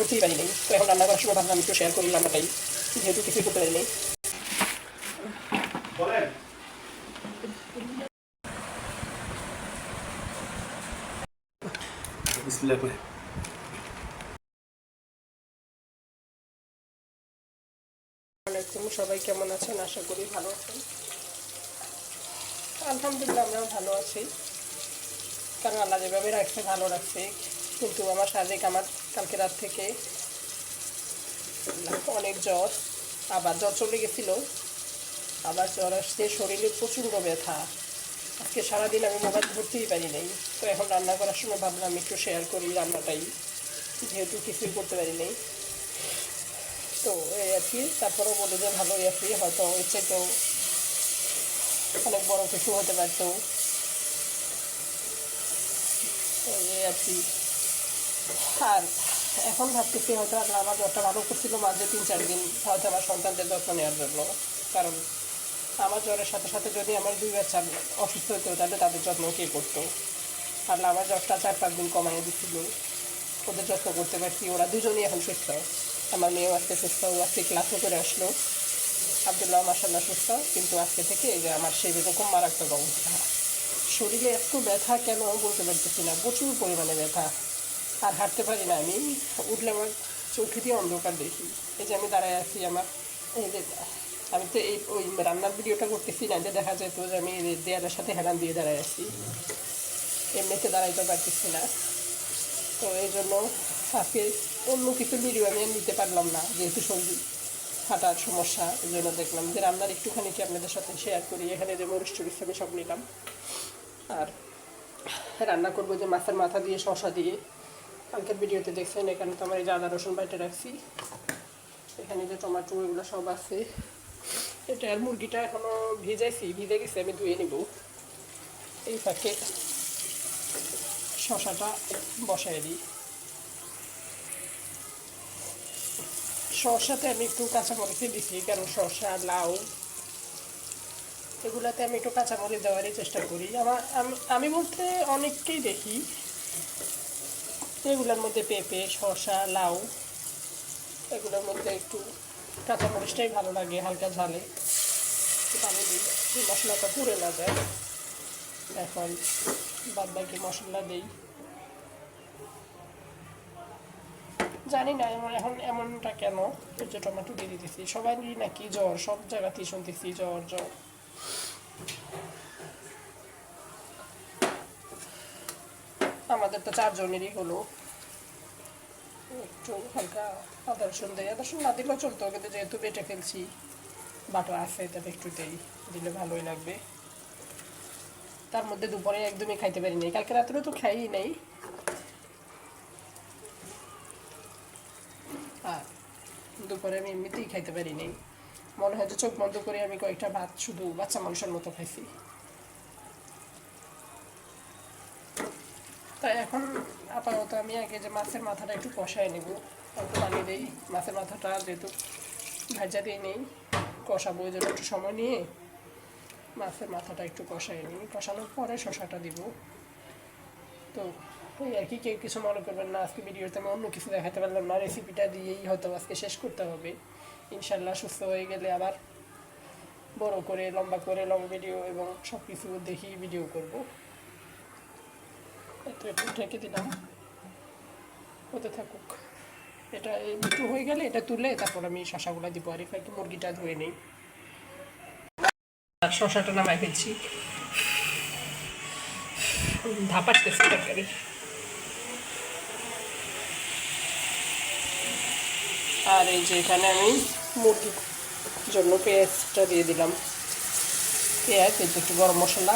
করতেই পারি নাই তো এখন রান্না করার সময় ভাবলাম একটু শেয়ার করি রান্নাটাই যেহেতু কিছুই করতে পারি নাই বিসমিল্লাহ করে আলাইকুম সবাই কেমন আছেন? আশা করি ভালো আছেন। আলহামদুলিল্লাহ আমরাও ভালো আছি। কারণ আল্লাহ যেভাবে রাখছে ভালো রাখছে। কিন্তু আমার শারীরিক আমার কালকে রাত থেকে অনেক জ্বর, আবার জ্বর চলে গেছিল, আবার জ্বর আসছে, শরীরে প্রচণ্ড ব্যথা। আজকে সারাদিন আমি মোবাইল ধরতেই পারি নাই। তো এখন রান্না করার সময় ভাবলাম একটু শেয়ার করি রান্নাটাই, যেহেতু কিছুই করতে পারি নাই। তো এই আর কি, তারপরেও বলে যে ভালোই আছি, হয়তো এর চাইতেও অনেক বড় কিছু হতে পারতো। তো এই আর কি। আর এখন ভাবতেছি হয়তো আল্লাহ আমার জ্বরটা ভালো করছিল মাঝে তিন চার দিন হয়তো আমার সন্তানদের যত্ন নেওয়ার জন্য। কারণ আমার জ্বরের সাথে সাথে যদি আমার দুই বাচ্চা অসুস্থ হতো তাহলে তাদের যত্ন কে করতো? আল্লাহ আমার জ্বরটা চার পাঁচ দিন কমাই দিচ্ছিল ওদের যত্ন করতে পারছি, ওরা দুজনই এখন সুস্থ। আমার মেয়েও আজকে সুস্থ, ও আজকে ক্লাসও করে আসলো। আবদুল্লাহ মাসাল্লাহ সুস্থ, কিন্তু আজকে থেকে এই যে আমার সেই রকম মারাত্মক অবস্থা। শরীরে এত ব্যথা কেন বলতে পারতেছি না, প্রচুর পরিমাণে ব্যথা। আর হাঁটতে পারি না আমি। উঠলে আমার চোখে দিয়ে অন্ধকার দেখি। এই যে আমি দাঁড়ায় আছি আমার, এই যে আমি তো এই ওই রান্নার ভিডিওটা করতেছি না যে দেখা যায় তো যে আমি দেয়ালের সাথে হেলান দিয়ে দাঁড়ায় আছি। এমনিতে দাঁড়াইতে পারতেছি না। তো এই জন্য আজকে অন্য কিছু ভিডিও আমি নিতে পারলাম না, যেহেতু সবজি ফাটার সমস্যা, এই জন্য দেখলাম যে রান্নার একটুখানি কি আপনাদের সাথে শেয়ার করি। এখানে যে মরিচ টরিচ আমি সব নিলাম। আর রান্না করব যে মাছের মাথা দিয়ে শশা দিয়ে। কালকের ভিডিওতে দেখছেন, এখানে তো আমার এই আদা রসুন বাইটে রাখছি। এখানে যে টমেটো, এগুলো সব আছে। এটা আর মুরগিটা এখনও ভিজাইছি, ভিজে গেছে, আমি ধুয়ে নিব। এই ফাঁকে শশাটা বসাই দিই। শসাতে আমি একটু কাঁচামরিচে দিছি, কারণ শসা লাউ, এগুলাতে আমি একটু কাঁচামরিচ দেওয়ারই চেষ্টা করি। আমার, আমি আমি বলতে অনেককেই দেখি এগুলোর মধ্যে পেঁপে, শসা, লাউ, এগুলোর মধ্যে একটু কাঁচা কাঁচামরিচটাই ভালো লাগে, হালকা ঝালে। পানি দিই মশলাটা পুড়ে না যায়। এখন বাদ বাকি মশলা দিই। জানি না এমন, এখন এমনটা কেন? যে টমেটো দিয়ে দিতেছি। সবাই নাকি জ্বর, সব জায়গাতেই শুনতেছি জ্বর জ্বর। আমাদের তো চারজনেরই হলো। একটু হালকা আদা রসুন দেয়। আদা রসুন না দিলেও চলতো, কিন্তু যেহেতু বেটে ফেলছি বাটা আছে তাহলে একটু দেই, দিলে ভালোই লাগবে। তার মধ্যে দুপুরে একদমই খাইতে পারি নাই। কালকে রাত্রেও তো খাই নাই। আর দুপুরে আমি এমনিতেই খাইতে পারি নাই। মনে হয় যে চোখ বন্ধ করে আমি কয়েকটা ভাত শুধু বাচ্চা মানুষের মতো খাইছি। এখন আপাতত আমি আগে যে মাছের মাথাটা একটু কষায় নেব। অল্প পানি দিই। মাছের মাথাটা যেহেতু ভাজা দিয়ে নেই, কষাবো ওই জন্য একটু সময় নিয়ে মাছের মাথাটা একটু কষাই নিই। কষানোর পরে শশাটা দিব। তো ওই আর কি, কেউ কিছু মনে করবেন না, আজকে ভিডিওতে আমি অন্য কিছু দেখাতে পারলাম না। রেসিপিটা দিয়েই হয়তো আজকে শেষ করতে হবে। ইনশাল্লাহ সুস্থ হয়ে গেলে আবার বড় করে, লম্বা করে লং ভিডিও এবং সব কিছু দেখি ভিডিও করব। তো একটু ঢেকে দিলাম। হতে থাকুক। এটা একটু হয়ে গেলে এটা তুলে তারপর আমি শশাগুলো দিব আর একটু মুরগিটা ধুয়ে নিই। আর শশাটা নামাই ফেলছি। ধাপাচ্তেছি তরকারি। আর এই যে এখানে আমি মুরগির জন্য পেঁয়াজটা দিয়ে দিলাম। পেঁয়াজ, এই যে একটু গরম মশলা।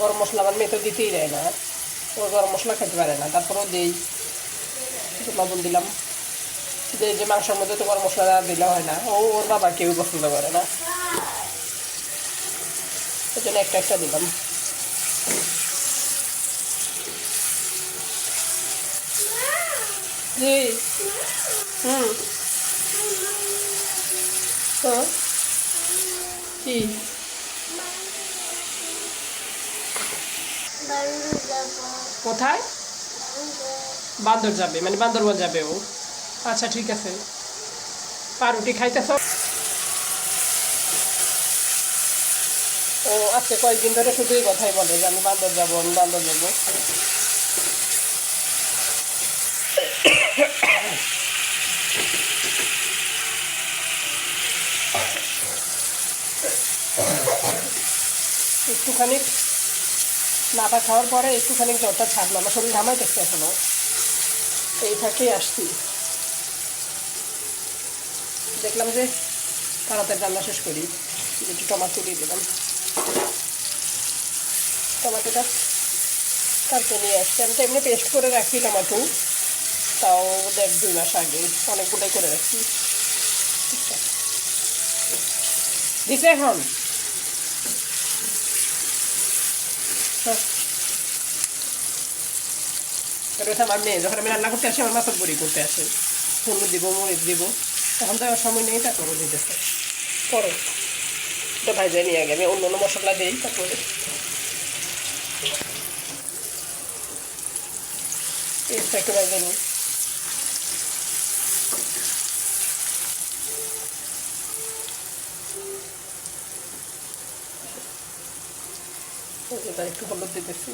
গরম মশলা আমার মেয়ে তো দিতেই দেয় না। ও গরম মশলা খেতে পারে না, তারপরেও দিই। লবণ দিলাম। যে যে মাংসের মধ্যে তো গরম মশলা দিলে হয় না। ও, ওর বাবা কেউ পছন্দ করে না। ওই জন্য একটা একটা দিলাম। হুম। হ্যাঁ কি? কোথায়? বান্দর যাবে মানে বান্দরবন যাবে ও। আচ্ছা ঠিক আছে। পাউরুটি খাইতেছ? ও, আজকে কয়েকদিন ধরে শুধু এই কথাই বলে যে আমি বান্দর যাব, আমি বান্দর যাব। একটুখানি নাটা খাওয়ার পরে একটুখানি জ্বরটা ছাড়লো, আমার শরীর ঘামাইতেছে এখনও। এই ফাঁকেই আসছি। দেখলাম যে তাড়াতাড়ি রান্না শেষ করি। একটু টমাটো দিয়ে দিলাম। টমাটোটা কালকে নিয়ে আসছি। আমি তো এমনি পেস্ট করে রাখি টমাটো, তাও দেখ দুই মাস আগে। অনেকগুলোই করে রাখি দিছে এখন? এটা যখন আমি রান্না করতে আসি, আমার মাথার বড়ি করতে আসে। হলুদ দিব, মরিচ দিব। তখন তো সময় নেই তারপরে দিতেছে। করো। ভাই যাই নিয়ে আগে, আমি অন্য অন্য মশলা দিই, তারপরে। পেস্টটা একটু ভাই নিই। একটু হলুদ দিতেছি।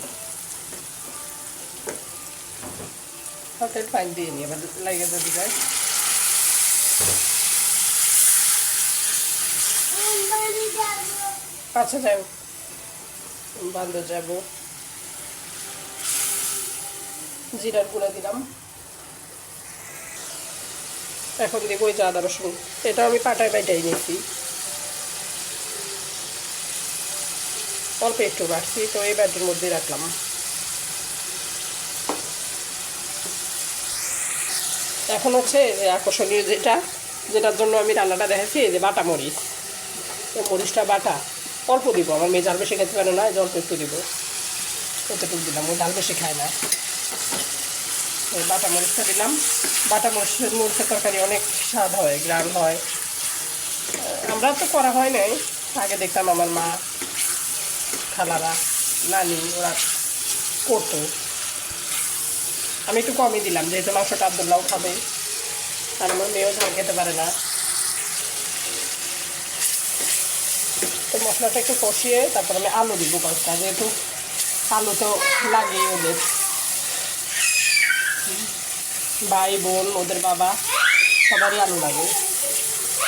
হোটেল পানি দিয়ে নিই লাগে যদি যায় আচ্ছা যাও বান্ধব যাব। জিরার গুঁড়া দিলাম। এখন দিব ওই যে আদা রসুন। এটা আমি পাটায় পাইটাই নিয়েছি। অল্প একটু রাখছি তো এই ব্যাটের মধ্যেই রাখলাম। এখন হচ্ছে আকর্ষণীয় যেটা, যেটার জন্য আমি রান্নাটা দেখাচ্ছি, এই যে বাটা মরিচ। এই মরিচটা বাটা। অল্প দিব, আমার মেয়ে জাল বেশি খেতে পারে না যে অল্প একটু দিব। এতটুকু দিলাম ওই ডাল বেশি খায় না। বাটা মরিচটা দিলাম। বাটা মরিচের মরিচের তরকারি অনেক স্বাদ হয় গ্রাম হয়। আমরা তো করা হয় নাই। আগে দেখতাম আমার মা, খালারা, নানি, ওরা করতো। আমি একটু কমই দিলাম, যেহেতু মাংসটা আবদুল্লাও খাবে। আর আমার মেয়েও ঝাল খেতে পারে না। তো মশলাটা একটু কষিয়ে তারপর আমি আলু দিব কয়েকটা, যেহেতু আলু তো লাগে ওদের। ভাই, বোন, ওদের বাবা, সবারই আলু লাগে।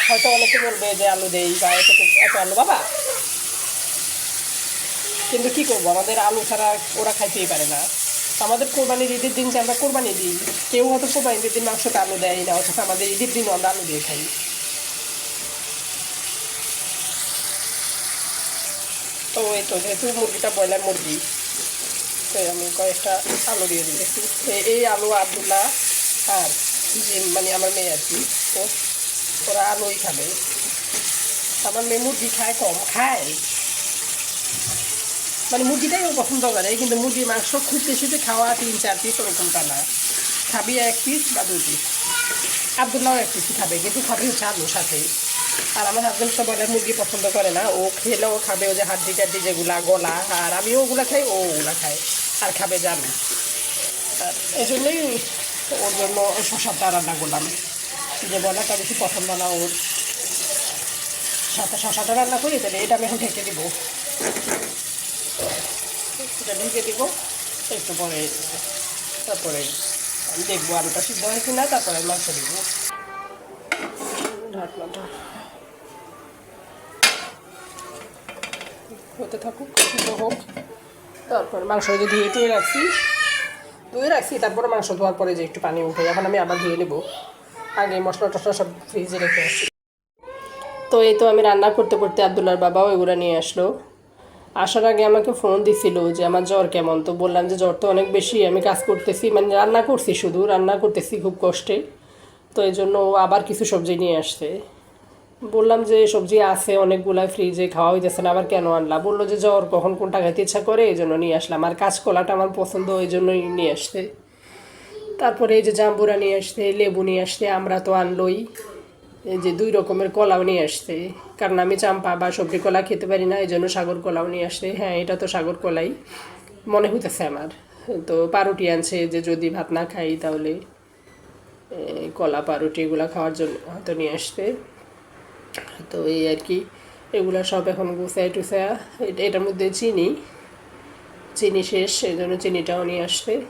হয়তো অনেকে বলবে যে আলু দেই, বা এত এত আলু বাবা। কিন্তু কী করব, আমাদের আলু ছাড়া ওরা খাইতেই পারে না। আমাদের কোরবানির ঈদের দিন যে আমরা কোরবানি দিই, কেউ হয়তো কোরবানির ঈদের দিন মাংসতে আলু দেয় না, অথচ আমাদের ঈদের দিন আমরা আলু দিয়ে খাই। তো এই তো, যেহেতু মুরগিটা ব্রয়লার মুরগি তো আমি কয়েকটা আলু দিয়ে দিয়েছি। এই- আলু, আবদুল্লাহ আর যে মানে আমার মেয়ে আর কি তো ওরা আলুই খাবে। আমার মেয়ে মুরগি খায় কম, খায়। মানে মুরগিটাই ও পছন্দ করে কিন্তু মুরগির মাংস খুব বেশি যে খাওয়া তিন, চার পিস ওরকমটা না। খাবি এক পিস বা দুই পিস আবদুল্লাও এক পিসই খাবে, কিন্তু খাবি হচ্ছে আলুর সাথেই আর আমার হাজবেন্ড তো বলে মুরগি পছন্দ করে না, ও খেলেও খাবে ও যে হাড্ডি টাড্ডি যেগুলা, গলা, আর আমি ওগুলো খাই, ও ওগুলা খাই আর খাবে জানি আর এই জন্যই ওর জন্য শশাটা রান্না করলাম। যে বলাটা বেশি পছন্দ না ওর। সাথে শশাটা রান্না করি, তাহলে এটা আমি এখন ঢেকে দিব। এটা ঢেকে দিব, একটু পরে তারপরে দেখব আলুটা সিদ্ধ হয়েছে না তারপরে মাংস দিব। হতে থাকুক, সিদ্ধ হোক। তারপর মাংস যে ধুয়ে টুয়ে রাখছি, ধুয়ে রাখছি, তারপরে মাংস ধোয়ার পরে যে একটু পানি উঠে, এখন আমি আবার ধুয়ে নেব। আগে মশলা টশলা সব ফ্রিজে রেখে আসছি। তো এই তো আমি রান্না করতে করতে আবদুল্লার বাবাও এগুলো নিয়ে আসলো। আসার আগে আমাকে ফোন দিছিল যে, আমার জ্বর কেমন? তো বললাম যে, জ্বর তো অনেক বেশি, আমি কাজ করতেছি মানে রান্না করছি শুধু, রান্না করতেছি খুব কষ্টে। তো এই জন্য আবার কিছু সবজি নিয়ে আসছে। বললাম যে, সবজি আছে, অনেকগুলা ফ্রিজে খাওয়া হইতেছে না, আবার কেন আনলা? বলল যে, জ্বর, কখন কোনটা খাইতে ইচ্ছা করে, এই জন্য নিয়ে আসলাম। আর কাঁচকলাটা আমার পছন্দ, ওই জন্যই নিয়ে আসতে তারপরে এই যে, জাম্বুরা নিয়ে আসতে লেবু নিয়ে আসতে আমরা তো আনলোই। এই যে দুই রকমের কলাও নিয়ে আসছে। কারণ আমি চাম্পা বা সবজি কলা খেতে পারি না এই জন্য সাগর কলাও নিয়ে আসছে। হ্যাঁ এটা তো সাগর কলাই। মনে হইতেছে আমার। তো পাউরুটি আনছে যে যদি ভাত না খাই তাহলে এই কলা পাউরুটি এগুলো খাওয়ার জন্য হয়তো নিয়ে আসবে তো এই আর কি, এগুলো সব এখন গুছাই টুসায়া এটা- এটার মধ্যে চিনি চিনি শেষ সেই জন্য চিনিটাও নিয়ে আসবে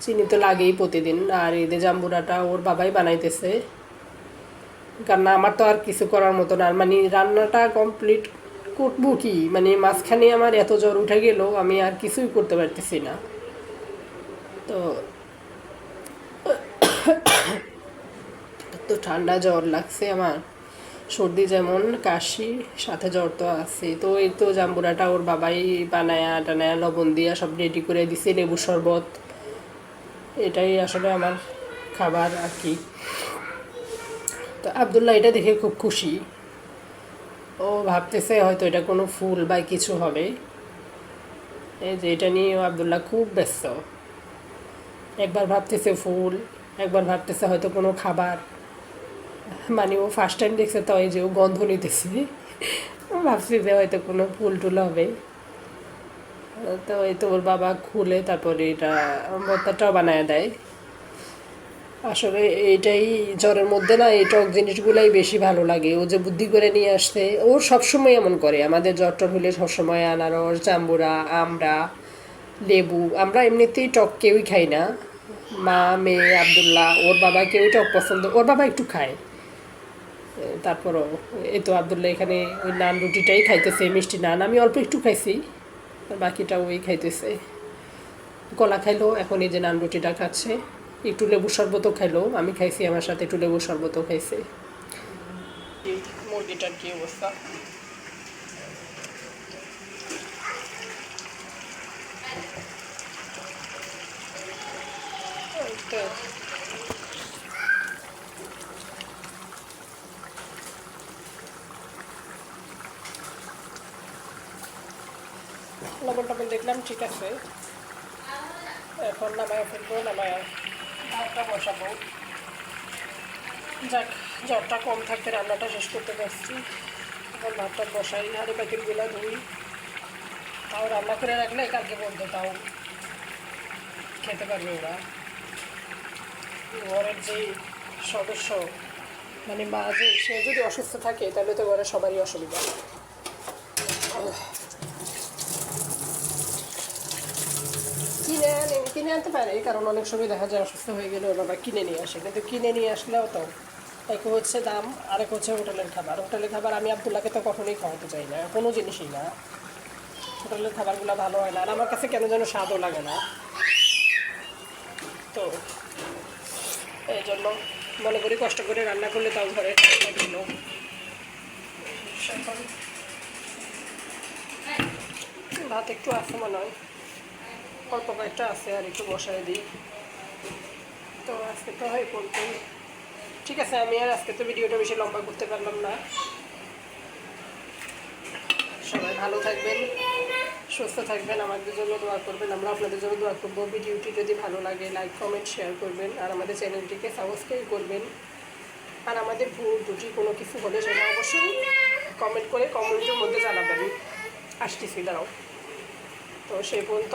চিনি তো লাগেই প্রতিদিন। আর এদের জাম্বুরাটা ওর বাবাই বানাইতেছে। কারণ আমার তো আর কিছু করার মতো না। মানে রান্নাটা কমপ্লিট করব কি? মানে মাঝখানে আমার এত জ্বর উঠে গেল, আমি আর কিছুই করতে পারতেছি না। তো তো ঠান্ডা জ্বর লাগছে আমার। সর্দি যেমন, কাশি, সাথে জ্বর তো আছে তো এই তো জাম্বুরাটা ওর বাবাই বানায়া টানায়া লবণ দিয়া সব রেডি করে দিছে, লেবু শরবত। এটাই আসলে আমার খাবার আর কি। তো আবদুল্লাহ এটা দেখে খুব খুশি। ও ভাবতেছে হয়তো এটা কোনো ফুল বা কিছু হবে। এই যে এটা নিয়ে আবদুল্লাহ খুব ব্যস্ত। একবার ভাবতেছে ফুল, একবার ভাবতেছে হয়তো কোনো খাবার। মানে ও ফার্স্ট টাইম দেখছে তো এই যে ও গন্ধ নিতেছে। ভাবছি যে হয়তো কোনো ফুল টুল হবে। তো এই তো ওর বাবা খুলে তারপরে এটা ভর্তাটাও বানায় দেয়। আসলে এইটাই জ্বরের মধ্যে না, এই টক জিনিসগুলাই বেশি ভালো লাগে। ও যে বুদ্ধি করে নিয়ে আসছে, ও সবসময় এমন করে। আমাদের জ্বর টর হলে সবসময় আনারস জাম্বুরা আমড়া, লেবু, আমরা এমনিতেই টক কেউই খাই না। মা, মেয়ে, আবদুল্লাহ, ওর বাবা কেউই টক পছন্দ, ওর বাবা একটু খায়। তারপরও এ তো আবদুল্লাহ এখানে ওই নান রুটিটাই খাইতেছে, মিষ্টি নান। আমি অল্প একটু খাইছি, বাকিটা ওই খাইতেছে। কলা খাইলো, এখন এই যে নান রুটিটা খাচ্ছে। একটু লেবু শরবতও খাইলো। আমি খাইছি, আমার সাথে একটু লেবু শরবতও খাইছে। মুরগিটার কি অবস্থা? লবণ টবণ দেখলাম, ঠিক আছে। এখন নামায় ফেলব, নামায়। ভাতটা বসাবো। যাক জ্বরটা কম থাকতে রান্নাটা শেষ করতে পারছি এখন ভাতটা বসাই হাঁড়ি পাখিরগুলো ধুই। তাও রান্না করে রাখলে কালকে বলতে তাও খেতে পারবে ওরা। ঘরের যেই সদস্য মানে মা যে, সে যদি অসুস্থ থাকে, তাহলে তো ঘরে সবারই অসুবিধা। কিনে আনে, কিনে আনতে পারে। কারণ অনেক সময় দেখা যায় অসুস্থ হয়ে গেলে বাবা কিনে নিয়ে আসে। কিন্তু কিনে নিয়ে আসলেও তো এক হচ্ছে দাম, আরেক হচ্ছে হোটেলের খাবার। হোটেলের খাবার আমি আবদুল্লাহকে তো কখনোই খাওয়াতে চাই না, কোনো জিনিসই না। হোটেলের খাবারগুলো ভালো হয় না। আর আমার কাছে কেন যেন স্বাদও লাগে না। তো এই জন্য মনে করি কষ্ট করে রান্না করলে তাও ঘরে লাগল ভাত একটু আছে মনে হয়। অল্প কয়েকটা আছে আর একটু বসায় দিই। তো আজকে তো হয় বলতে ঠিক আছে, আমি আর আজকে তো ভিডিওটা বেশি লম্বা করতে পারলাম না। সবাই ভালো থাকবেন, সুস্থ থাকবেন, আমাদের জন্য দোয়া করবেন। আমরা আপনাদের জন্য দোয়া করব। ভিডিওটি যদি ভালো লাগে লাইক কমেন্ট শেয়ার করবেন। আর আমাদের চ্যানেলটিকে সাবস্ক্রাইব করবেন। আর আমাদের ভুল, ত্রুটি কোনো কিছু হলে সেটা অবশ্যই কমেন্ট করে কমেন্টের মধ্যে জানাবেন। আসতেছি, দাঁড়াও। তো সেই পর্যন্ত